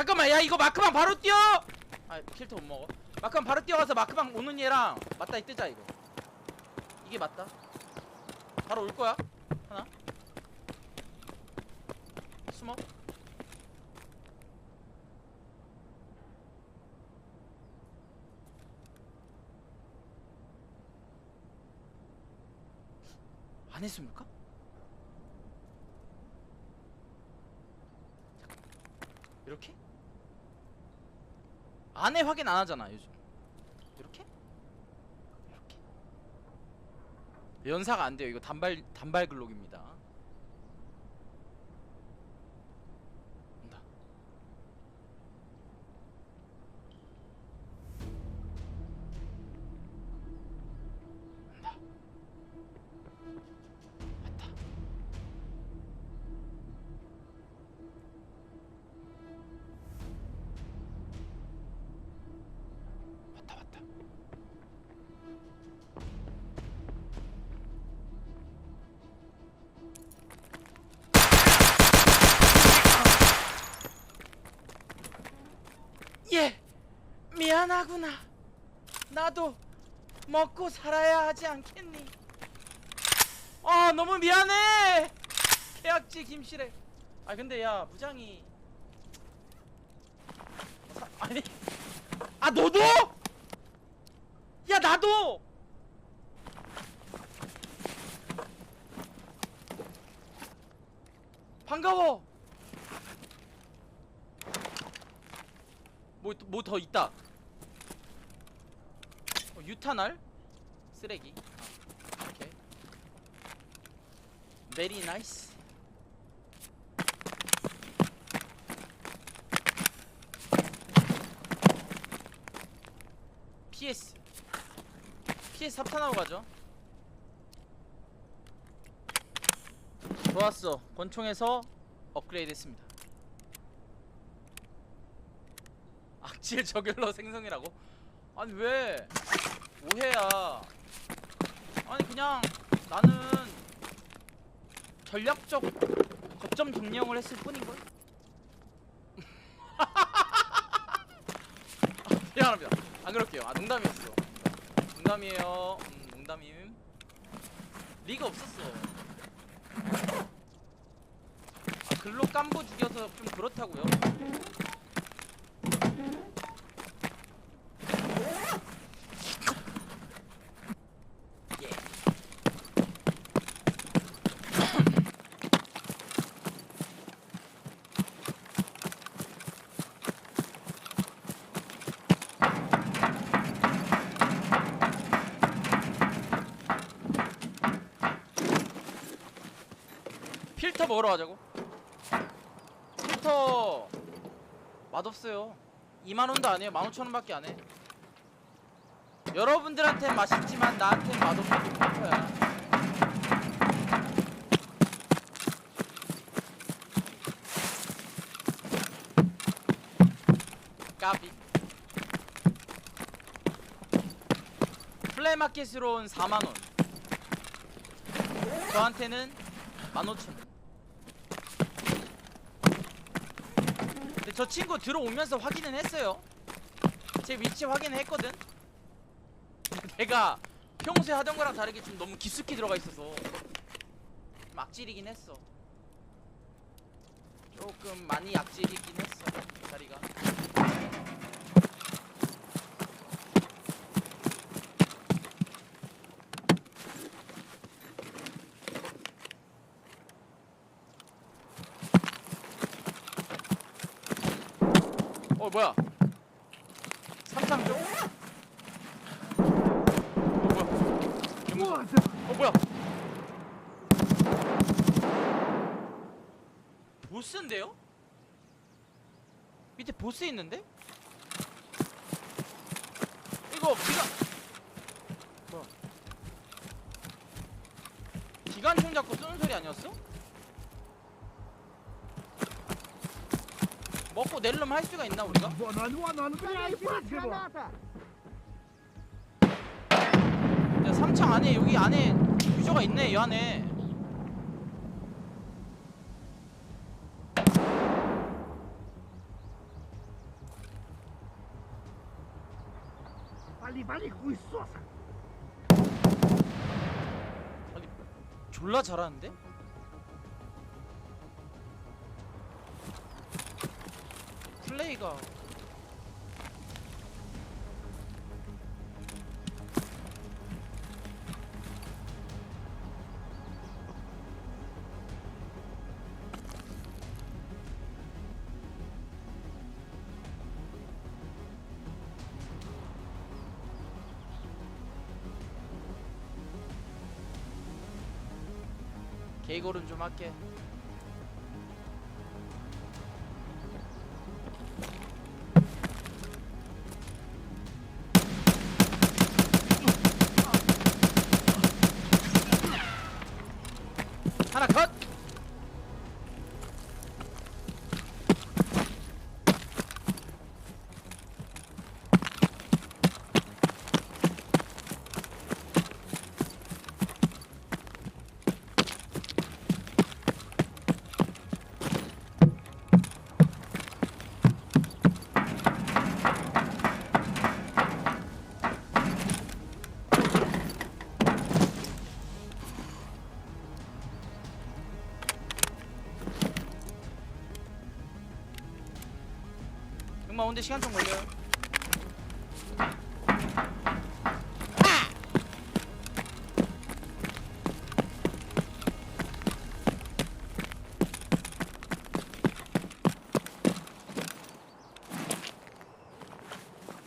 잠깐만 야 이거 마크방 바로 뛰어! 아 킬터 못 먹어. 마크방 바로 뛰어가서 마크방 오는 얘랑 맞다이 뜨자 이거. 이게 맞다. 바로 올 거야. 하나. 숨어. 안 했습니까? 이렇게? 안에 확인 안 하잖아 요즘. 이렇게? 이렇게? 연사가 안 돼요. 이거 단발 단발 글록입니다 예 미안하구나. 나도 먹고 살아야 하지 않겠니? 아 너무 미안해. 계약지 김실에. 아 근데 야 무장이. 사- 아니. 아 너도? 야 나도! 반가워 뭐뭐더 있다. 어, 유탄알? 쓰레기. 아, 오케이. 베리 나이스 PS PS 삽탄하고 가죠. 좋았어. 권총에서 업그레이드 했습니다 악질 저결러 생성이라고? 아니 왜? 오해야. 아니 그냥 나는 전략적 거점 점령을 했을 뿐인걸? 아, 미안합니다. 안 그럴게요. 아 농담이었어 농담이에요. 음, 농담임. 리가 없었어. 아 글로 깜보 죽여서 좀 그렇다고요 예. 필터 먹으러 가자고. 필터 맛없어요. 2만 원도 안 해요. 15,000원밖에 안 해. 여러분들한테 맛있지만 나한테 맛없는 필터야. 까비. 플레이마켓으로 온 4만 원. 저한테는 15,000원. 저 친구 들어오면서 확인은 했어요. 제 위치 확인을 했거든. 내가 평소에 하던 거랑 다르게 좀 너무 깊숙이 들어가 있어서 좀 악질이긴 했어. 조금 많이 악질이긴 했어 자리가. 어 뭐야? 삼삼 쪽? 어 뭐야? 개무서. 어 뭐야? 보스인데요? 밑에 보스 있는데? 이거 기관 뭐야? 기관총 잡고 쏘는 소리 아니었어? 타고 내려면 할 수가 있나 우리가? 야 3창 안에 여기 안에 유저가 있네 이 안에 빨리 빨리 구이 쏘 졸라 잘하는데? 플레이가 개이걸음 좀 할게 온데 시간 좀 걸려요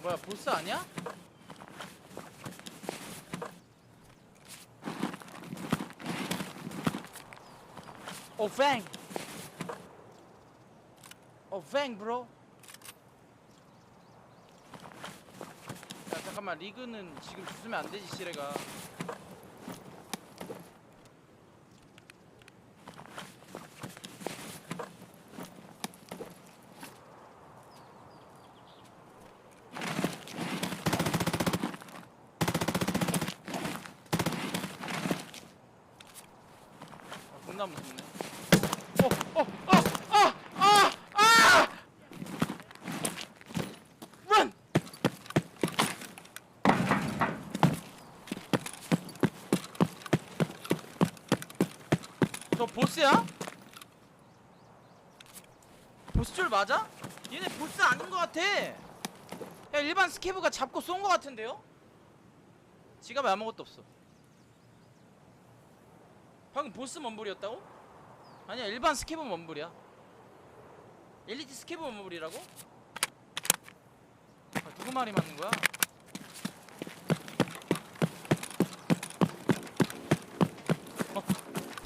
뭐야 보스 아니야? 오 뱅! 오 뱅 브로 야 잠깐만 리그는 지금 주면 안 되지 시레가. 아, 겁나 무섭네 어, 어, 어, 아, 아, 아! Run! 저 보스야? 보스 줄 맞아? 얘네 보스 아닌 것 같아. 야 일반 스케브가 잡고 쏜 것 같은데요? 지갑에 아무것도 없어. 방금 보스 먼불이었다고? 아니야 일반 스케브 먼불이야. 엘리트 스케브 먼불이라고? 아, 누구 말이 맞는 거야? 어,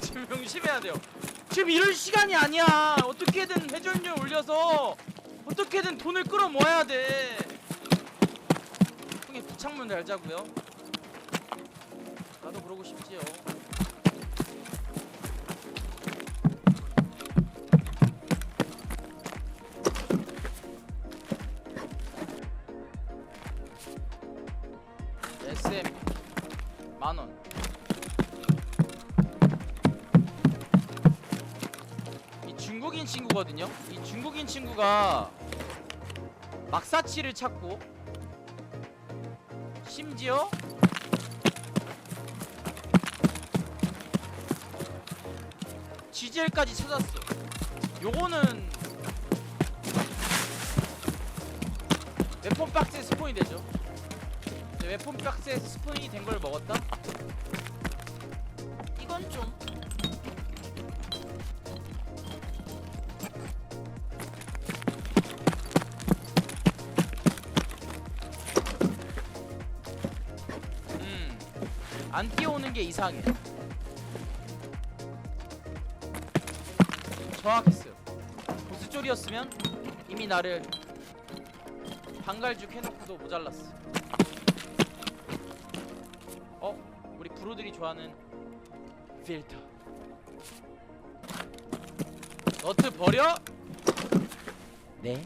지금 명심해야 돼요. 지금 이럴 시간이 아니야. 어떻게든 회전율 올려서 어떻게든 돈을 끌어모아야 돼. 형님 부착문 달자고요. 나도 그러고 싶지요. 친구거든요. 이 중국인 친구가 막사치를 찾고 심지어 GGL까지 찾았어 요거는 웨폰 박스에 스폰이 되죠. 이제 웨폰 박스에 스폰이 된 걸 먹었다? 이건 좀 게 이상해. 정확했어요. 보스 쪽이었으면 이미 나를 방갈죽 해놓고도 모자랐어. 어? 우리 브로들이 좋아하는 필터. 너트 버려? 네.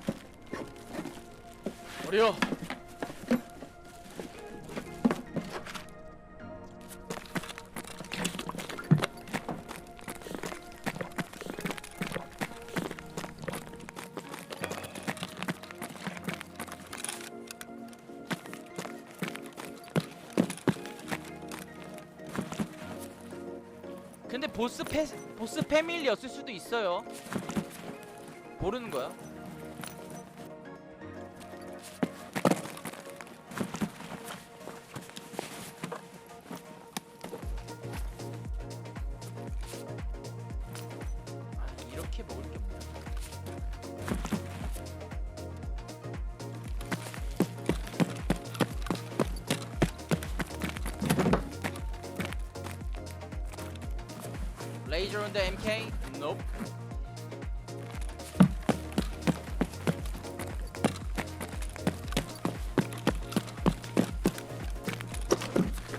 버려. 보스 패밀리였을 수도 있어요. 모르는 거야. Laser on the MK? Nope.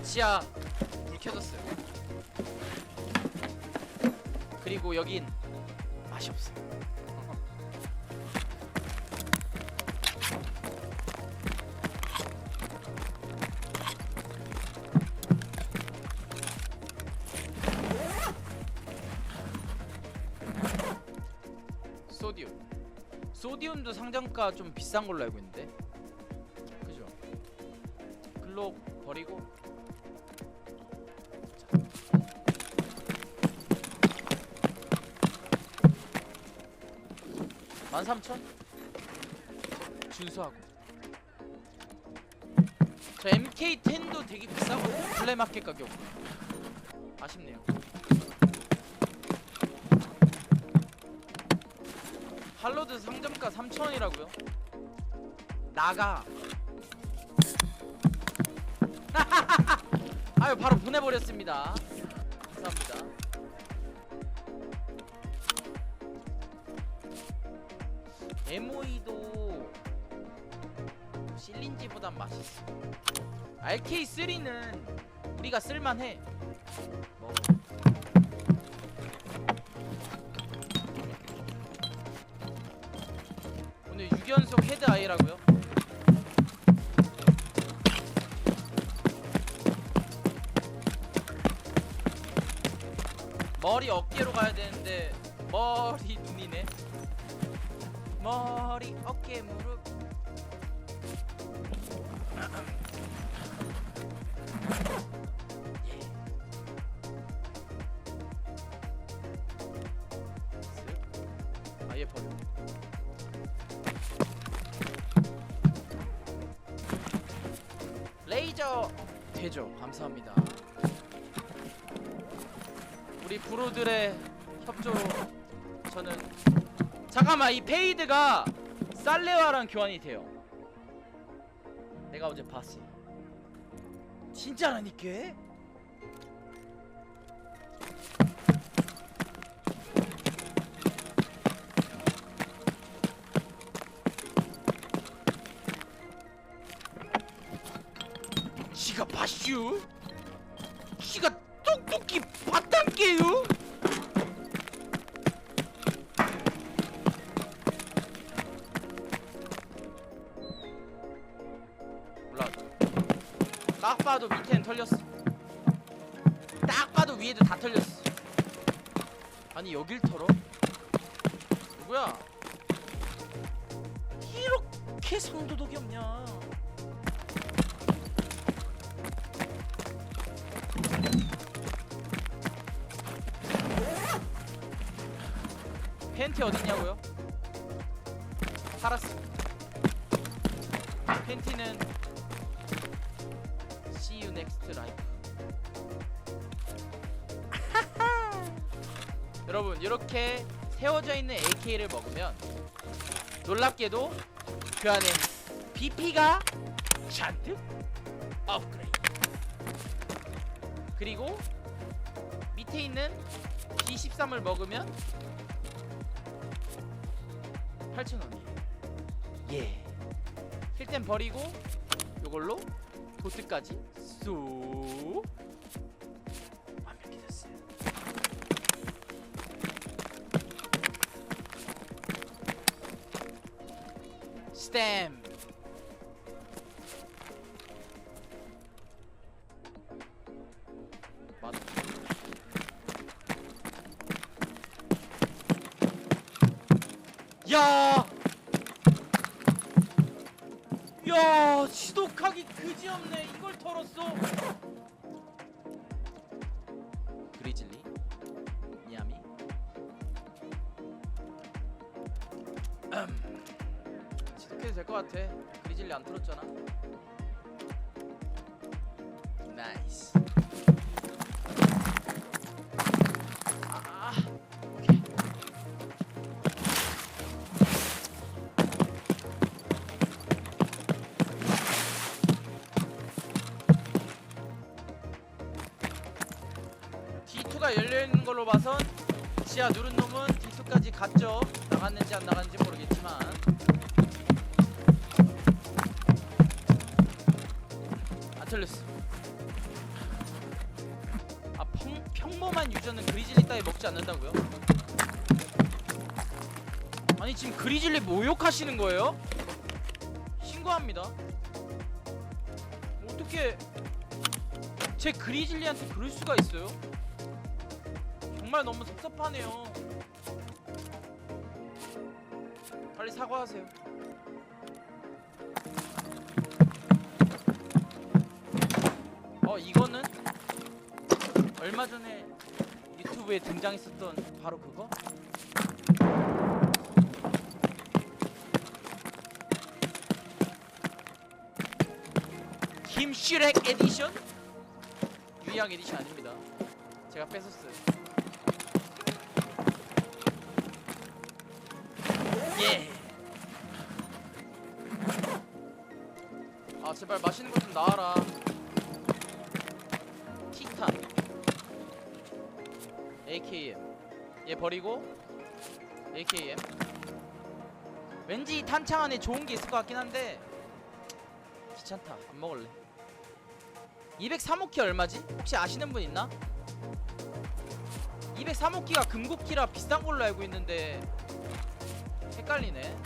지하 불 켜졌어요. 그리고 여긴 소디움도 상장가 좀 비싼 걸로 알고 있는데. 그죠? 글록 버리고. 자. 13,000? 준수하고. 저 MK10도 되게 비싸거든요. 플레마켓 가격. 아쉽네요. 할로드 상점가 3,000원이라고요? 나가. 아유 바로 보내버렸습니다. 감사합니다. MOE도 실린지보단 맛있어. RK3는 우리가 쓸만해. 뭐 오늘 6연속 헤드 아이라고요? 머리 어깨로 가야 되는데 머리 눈이네. 머리 어깨 무릎. 되죠. 감사합니다. 우리 브로들의 협조로 저는 잠깐만 이 페이드가 살레와랑 교환이 돼요. 내가 어제 봤어. 진짜라니까? 지가 봤슈? 지가 똑똑히 봤단게요? 몰라. 딱 봐도 밑에는 털렸어. 딱 봐도 위에도 다 털렸어. 아니 여길 털어? 누구야? 이렇게 상도덕이 없냐? 어딨냐고요? 살았어. 팬티는 See you next life. 여러분 이렇게 세워져 있는 AK를 먹으면 놀랍게도 그 안에 BP가 잔뜩 업그레이드. 그리고 밑에 있는 B13을 먹으면 8,000원이에요. 예. 필템 버리고 요걸로 보스까지 쏙 완벽해졌어요. 스탬 야! 야, 지독하기 그지없네. 이걸 털었어. 그리즐리, 니아미. 음, 지독해도 될 것 같아. 그리즐리 안 털었잖아. D2가 열려있는 걸로 봐선 지하 누른 놈은 D2까지 갔죠 나갔는지 안 나갔는지 모르겠지만 안 틀렸어 아 평, 평범한 유저는 그리즐리 따위 먹지 않는다고요? 아니 지금 그리즐리 모욕하시는 거예요? 신고합니다 어떻게 제 그리즐리한테 그럴 수가 있어요? 정말 너무 섭섭하네요. 빨리 사과하세요. 어 이거는 얼마 전에 유튜브에 등장했었던 바로 그거? 김슈렉 에디션? 유의학 에디션 아닙니다. 제가 뺏었어요. 예. 아 제발 맛있는 것좀 나와라. 티탄. AKM. 얘 버리고 AKM. 왠지 이 탄창 안에 좋은 게 있을 것 같긴 한데 귀찮다. 안 먹을래. 203호키 얼마지? 혹시 아시는 분 있나? 203호키가 금국키라 비싼 걸로 알고 있는데 헷갈리네.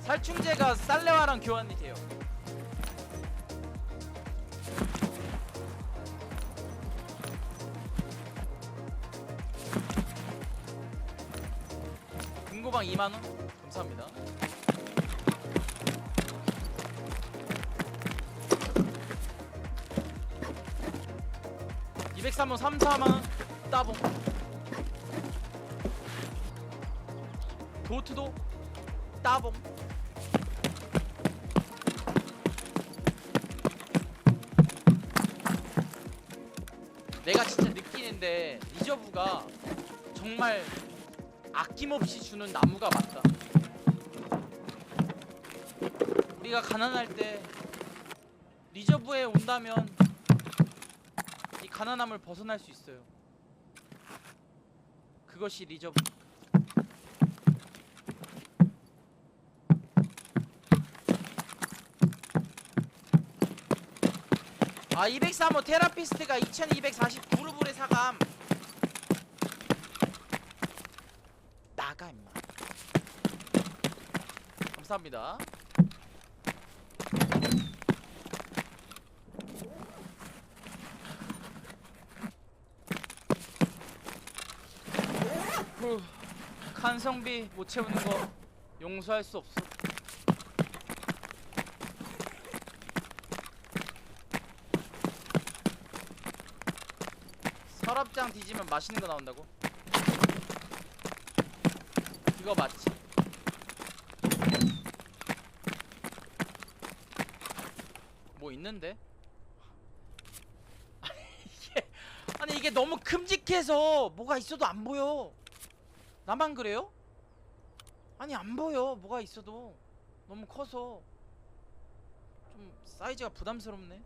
살충제가 쌀레와랑 교환이 돼요. 금고방 2만 원 13호 3, 4만 따봉. 도트도 따봉. 내가 진짜 느끼는데 리저브가 정말 아낌없이 주는 나무가 맞다. 우리가 가난할 때 리저브에 온다면 가난함을 벗어날 수 있어요. 그것이 리저브. 아 203호 테라피스트가 2249루블에 사감 나가 임마 감사합니다 후, 칸성비 못 채우는 거 용서할 수 없어 서랍장 뒤지면 맛있는 거 나온다고? 그거 맞지? 뭐 있는데? 이게 아니 이게 너무 큼직해서 뭐가 있어도 안 보여. 나만 그래요? 아니 안 보여 뭐가 있어도 너무 커서 좀 사이즈가 부담스럽네.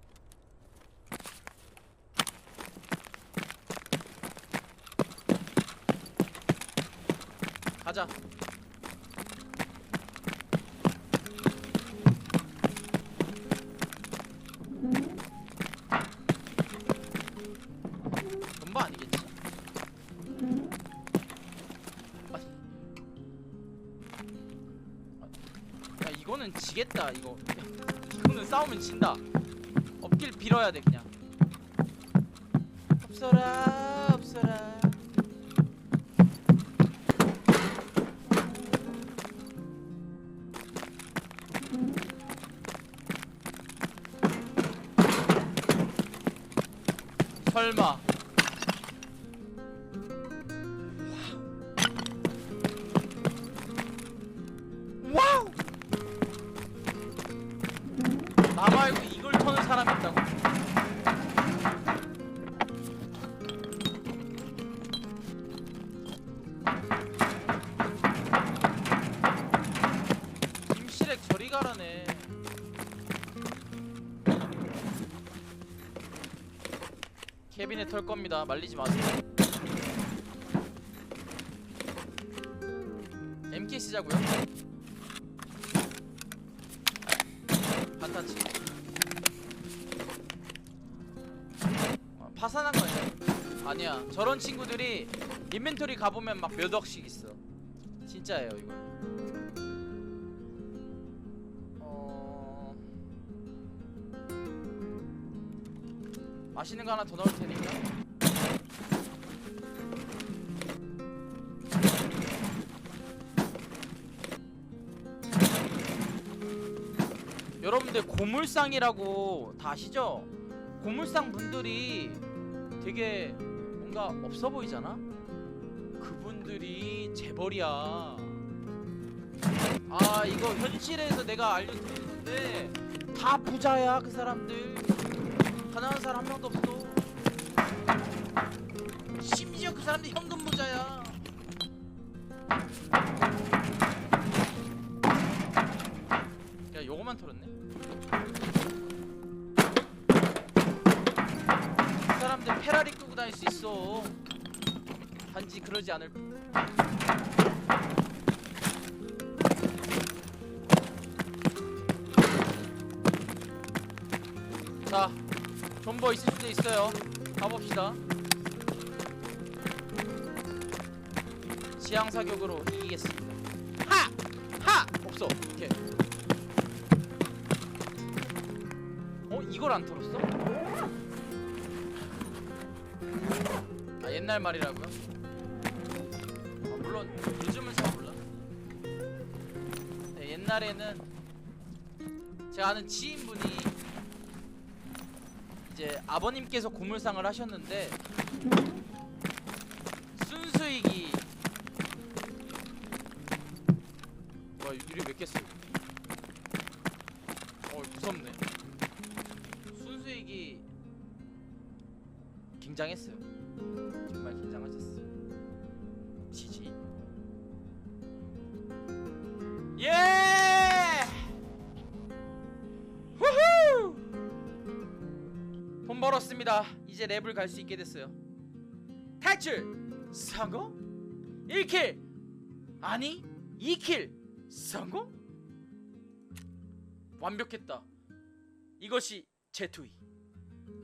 가자. 진다. 없길 빌어야 돼 그냥. 없어라 없어라. 설마 겁니다. 말리지 마세요. MK 쓰자고요? 반탄치. 어, 파산한 거예요. 아니야. 저런 친구들이 인벤토리 가보면 막 몇 억씩 있어. 진짜예요, 이거. 어... 맛있는 거 하나 더 넣을 테니까. 고물상이라고 다 아시죠? 고물상 분들이 되게 뭔가 없어 보이잖아? 그분들이 재벌이야. 아 이거 현실에서 내가 알려드리는데 다 부자야 그 사람들. 가난한 사람 한 명도 없어. 심지어 그 사람들 현금 부자야. 야, 요거만 털었네. 다닐 수 있어. 단지 그러지 않을 뿐. 자, 존버 있을 수도 있어요. 가봅시다. 지향 사격으로 이기겠습니다. 하! 하! 없어. 오케이. 어? 이걸 안 털었어? 옛날 말이라고요? 아, 물론 요즘은 잘 몰라. 네, 옛날에는 제가 아는 지인분이 이제 아버님께서 고물상을 하셨는데 순수익이 와 유리 몇개 써? 어 돈 벌었습니다. 이제 랩을 갈 수 있게 됐어요. 탈출 성공? 1킬 아니 2킬 성공? 완벽했다. 이것이 제투이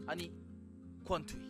아니 권투이.